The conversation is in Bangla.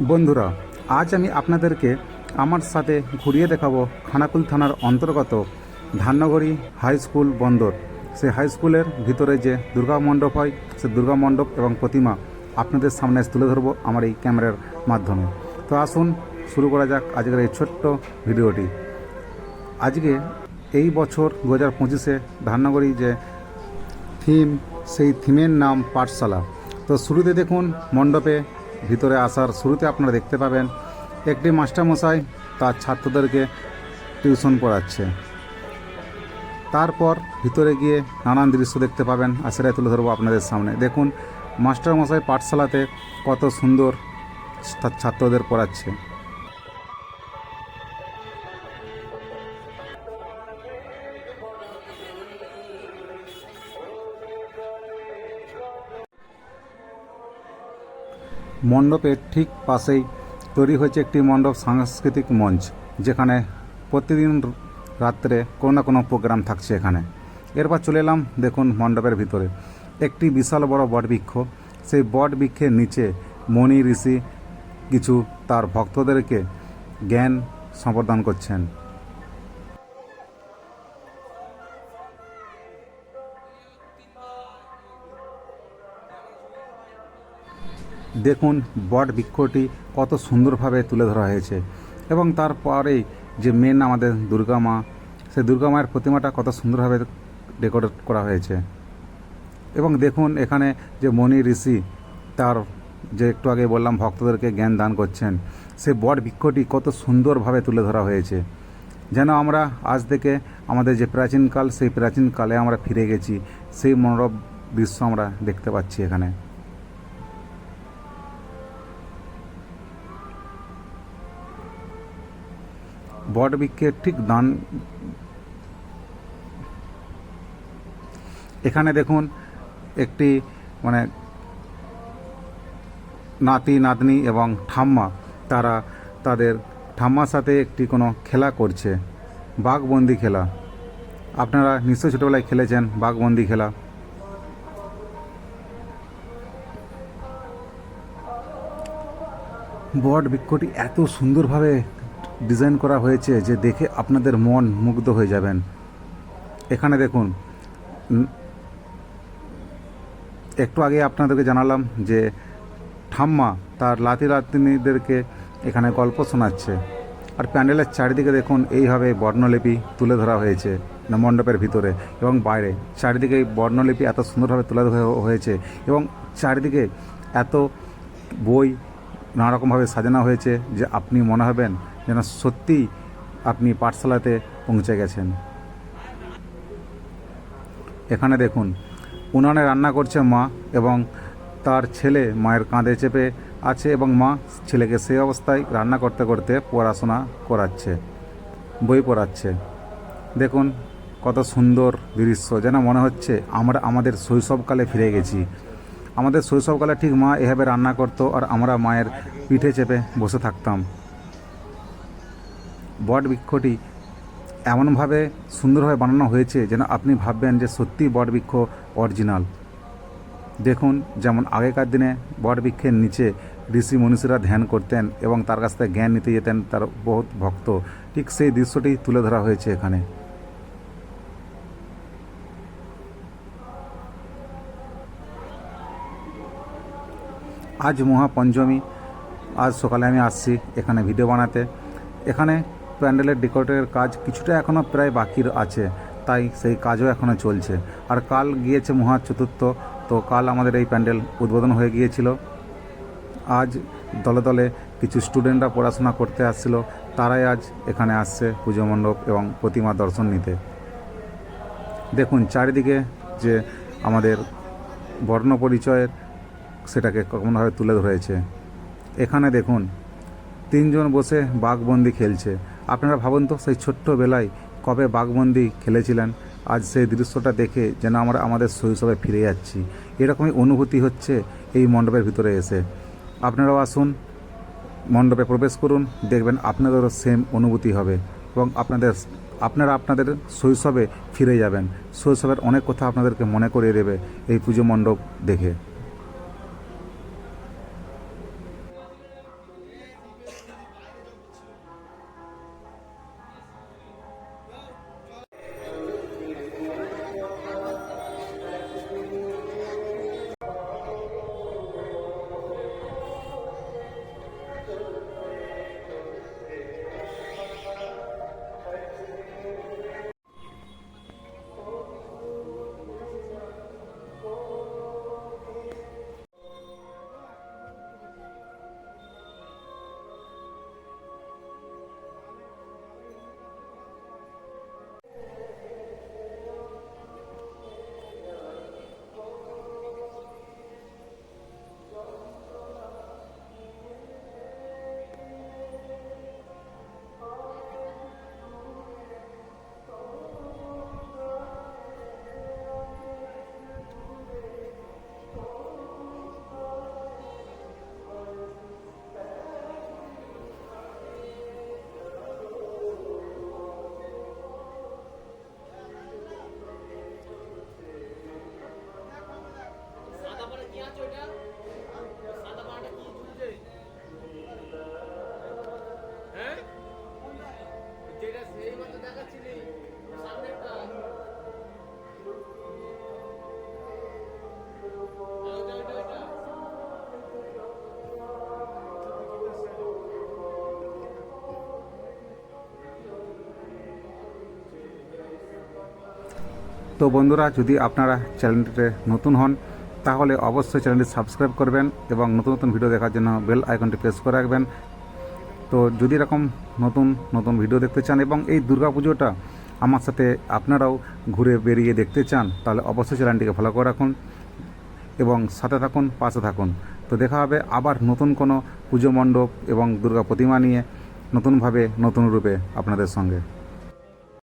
বন্ধুরা, আজ আমি আপনাদেরকে আমার সাথে ঘুরিয়ে দেখাবো খানাকুল থানার অন্তর্গত ধান্যগড়ি হাই স্কুল বন্দর। সেই হাই স্কুলের ভিতরে যে দুর্গা মণ্ডপ হয় সে দুর্গা মণ্ডপ এবং প্রতিমা আপনাদের সামনে তুলে ধরবো আমার এই ক্যামেরার মাধ্যমে। তো আসুন, শুরু করা যাক আজকের এই ছোট্ট ভিডিওটি। আজকে এই বছর দু হাজার পঁচিশে ধান্যগড়ি যে থিম, সেই থিমের নাম পাঠশালা। তো শুরুতে দেখুন, মণ্ডপে ভিতরে আসার শুরুতে আপনারা দেখতে পাবেন, একটি মাস্টারমশাই তার ছাত্রদেরকে টিউশন পড়াচ্ছে। তারপর ভিতরে গিয়ে নানান দৃশ্য দেখতে পাবেন আর সেটাই তুলে ধরবো আপনাদের সামনে। দেখুন, মাস্টারমশাই পাঠশালাতে কত সুন্দর তার ছাত্রদের পড়াচ্ছে। মণ্ডপের ঠিক পাশেই তৈরি হয়েছে একটি মণ্ডপ সাংস্কৃতিক মঞ্চ, যেখানে প্রতিদিন রাত্রে কোনো না কোনো প্রোগ্রাম থাকছে এখানে। এরপর চলে এলাম, দেখুন মণ্ডপের ভিতরে। একটি বিশাল বড় বটবৃক্ষ, সেই বট বৃক্ষের নিচে মণি ঋষি কিছু তার ভক্তদেরকে জ্ঞান সম্প্রদান করছেন। দেখুন বট বৃক্ষটি কত সুন্দরভাবে তুলে ধরা হয়েছে। এবং তারপরেই যে মেন আমাদের দুর্গা মা, সেই দুর্গা মায়ের প্রতিমাটা কত সুন্দরভাবে ডেকোরেট করা হয়েছে। এবং দেখুন এখানে যে মণি ঋষি, তার যে একটু আগে বললাম ভক্তদেরকে জ্ঞান দান করছেন, সে বট বৃক্ষটি কত সুন্দরভাবে তুলে ধরা হয়েছে। যেন আমরা আজ থেকে আমাদের যে প্রাচীনকাল, সেই প্রাচীনকালে আমরা ফিরে গেছি, সেই মনোরম দৃশ্য আমরা দেখতে পাচ্ছি এখানে। বট বৃক্ষের ঠিক দান এখানে দেখুন একটি মানে নাতি, নাতনি এবং ঠাম্মা। তারা তাদের ঠাম্মার সাথে একটি কোনো খেলা করছে। বাঘবন্দি খেলা। আপনারা নিশ্চয়ই ছোটোবেলায় খেলেছেন বাঘবন্দি খেলা। বট বৃক্ষটি এত সুন্দরভাবে ডিজাইন করা হয়েছে যে দেখে আপনাদের মন মুগ্ধ হয়ে যাবেন। এখানে দেখুন একটু আগে আপনাদেরকে জানালাম যে ঠাম্মা তার লাতি লাতিনিদেরকে এখানে গল্প শোনাচ্ছে। আর প্যান্ডেলের চারিদিকে দেখুন, এইভাবে বর্ণলিপি তুলে ধরা হয়েছে মণ্ডপের ভিতরে এবং বাইরে। চারিদিকে বর্ণলিপি এত সুন্দরভাবে তুলে হয়েছে এবং চারিদিকে এত বই নানা রকমভাবে সাজানো হয়েছে যে আপনি মনে হবেন যেন সত্যিই আপনি পাঠশালাতে পৌঁছে গেছেন। এখানে দেখুন, উনানে রান্না করছে মা এবং তার ছেলে মায়ের কাঁধে চেপে আছে এবং মা ছেলেকে সেই অবস্থায় রান্না করতে করতে পড়াশোনা করাচ্ছে, বই পড়াচ্ছে। দেখুন, কত সুন্দর দৃশ্য, যেন মনে হচ্ছে আমরা আমাদের শৈশবকালে ফিরে গেছি। আমাদের শৈশবকালে ঠিক মা এভাবে রান্না করতো আর আমরা মায়ের পিঠে চেপে বসে থাকতাম। বট বৃক্ষটি এমনভাবে সুন্দরভাবে বানানো হয়েছে যেন আপনি ভাববেন যে সত্যি বট বৃক্ষ অরিজিনাল। দেখুন, যেমন আগেকার দিনে বট বৃক্ষের নিচে ঋষি মনীষীরা ধ্যান করতেন এবং তার কাছ থেকে জ্ঞান নিতে যেতেন, তার বহুত ভক্ত। ঠিক সেই দৃশ্যটি তুলে ধরা হয়েছে এখানে। আজ মহাপঞ্চমী। আজ সকালে আমি আসছি এখানে ভিডিও বানাতে। এখানে প্যান্ডেলের ডেকোরেটের কাজ কিছুটা এখনও প্রায় বাকি আছে, তাই সেই কাজও এখনও চলছে। আর কাল গিয়েছে মহা চতুর্থ, তো কাল আমাদের এই প্যান্ডেল উদ্বোধন হয়ে গিয়েছিল। আজ দলে দলে কিছু স্টুডেন্টরা পড়াশোনা করতে আসছিল, তারাই আজ এখানে আসছে পুজো মণ্ডপ এবং প্রতিমা দর্শন নিতে। দেখুন, চারিদিকে যে আমাদের বর্ণ পরিচয়ের সেটাকে কখনোভাবে তুলে ধরেছে। এখানে দেখুন, তিনজন বসে বাঘবন্দি খেলছে। আপনারা ভাবুন তো, সেই ছোট্টবেলায় কবে বাঘবন্দি খেলেছিলেন? আজ সেই দৃশ্যটা দেখে যেন আমরা আমাদের শৈশবে ফিরে যাচ্ছি। এরকমই অনুভূতি হচ্ছে এই মণ্ডপের ভিতরে এসে। আপনারাও আসুন, মণ্ডপে প্রবেশ করুন, দেখবেন আপনাদেরও সেম অনুভূতি হবে এবং আপনাদের, আপনারা আপনাদের শৈশবে ফিরে যাবেন। শৈশবের অনেক কথা আপনাদেরকে মনে করিয়ে দেবে এই পুজো মণ্ডপ দেখে। তো বন্ধুরা, যদি আপনারা চ্যানেলটিতে নতুন হন, তাহলে অবশ্যই চ্যানেলটি সাবস্ক্রাইব করবেন এবং নতুন নতুন ভিডিও দেখার জন্য বেল আইকনটি প্রেস করে রাখবেন। তো যদি এরকম নতুন নতুন ভিডিও দেখতে চান এবং এই দুর্গা পুজোটা আমার সাথে আপনারাও ঘুরে বেরিয়ে দেখতে চান, তাহলে অবশ্যই চ্যানেলটিকে ফলো করে রাখুন এবং সাথে থাকুন, পাশে থাকুন। তো দেখা হবে আবার নতুন কোনো পুজো মণ্ডপ এবং দুর্গা প্রতিমা নিয়ে নতুনভাবে, নতুন রূপে আপনাদের সঙ্গে।